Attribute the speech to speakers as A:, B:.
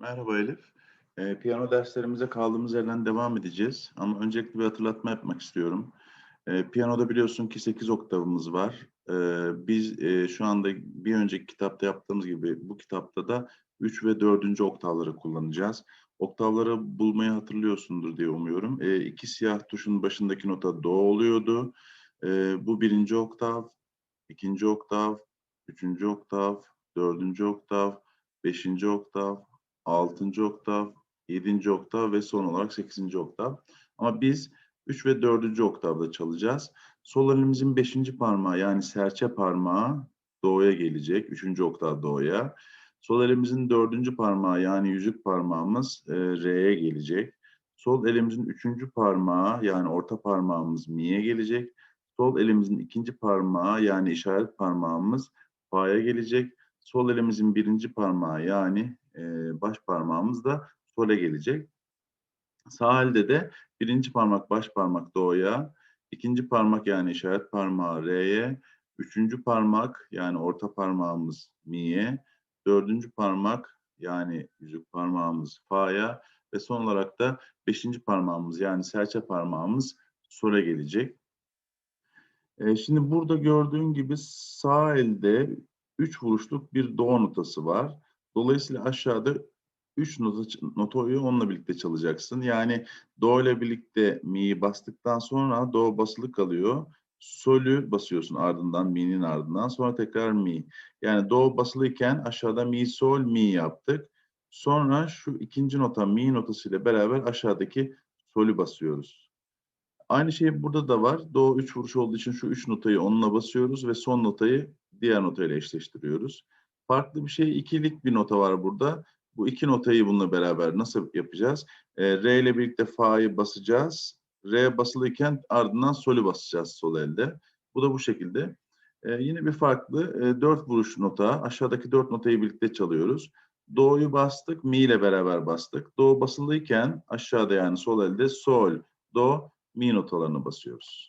A: Merhaba Elif. Eee, piyano derslerimize kaldığımız yerden devam edeceğiz. Ama öncelikle bir hatırlatma yapmak istiyorum. Eee, piyanoda biliyorsun ki 8 oktavımız var. Eee, biz eee, şu anda bir önceki kitapta yaptığımız gibi bu kitapta da 3 ve 4. oktavları kullanacağız. Oktavları bulmayı hatırlıyorsundur diye umuyorum. Eee, iki siyah tuşun başındaki nota do oluyordu. Eee, bu birinci oktav, ikinci oktav, üçüncü oktav, dördüncü oktav, beşinci oktav, 6. oktav, 7. oktav ve son olarak 8. oktav. Ama biz 3 ve 4. oktavda çalacağız. Sol elimizin 5. parmağı yani serçe parmağı do'ya gelecek. 3. oktav do'ya. Sol elimizin 4. parmağı yani yüzük parmağımız e, re'ye gelecek. Sol elimizin 3. parmağı yani orta parmağımız mi'ye gelecek. Sol elimizin ikinci parmağı yani işaret parmağımız fa'ya gelecek. Sol elimizin birinci parmağı yani e, baş parmağımız da sole gelecek. Sağ elde de birinci parmak baş parmak do'ya, ikinci parmak yani işaret parmağı re'ye, üçüncü parmak yani orta parmağımız mi'ye, dördüncü parmak yani yüzük parmağımız fa'ya ve son olarak da beşinci parmağımız yani serçe parmağımız sole gelecek. Şimdi burada gördüğün gibi sağ elde 3 vuruşluk bir do notası var. Dolayısıyla aşağıda 3 nota, notayı onunla birlikte çalacaksın. Yani do ile birlikte mi'yi bastıktan sonra do basılı kalıyor. Sol'ü basıyorsun ardından mi'nin ardından sonra tekrar mi. Yani do basılıyken aşağıda mi sol mi yaptık. Sonra şu ikinci nota mi notası ile beraber aşağıdaki sol'ü basıyoruz. Aynı şey burada da var. Do 3 vuruş olduğu için şu 3 notayı onunla basıyoruz ve son notayı diğer notayla eşleştiriyoruz. Farklı bir şey ikilik bir nota var burada. Bu iki notayı bununla beraber nasıl yapacağız? E, Re ile birlikte Fa'yı basacağız. Re basılıyken ardından Sol'ü basacağız sol elde. Bu da bu şekilde. E, yine bir farklı e, dört vuruş nota. Aşağıdaki dört notayı birlikte çalıyoruz. Do'yu bastık, Mi ile beraber bastık. Do basılıyken aşağıda yani sol elde Sol, Do, Mi notalarını basıyoruz.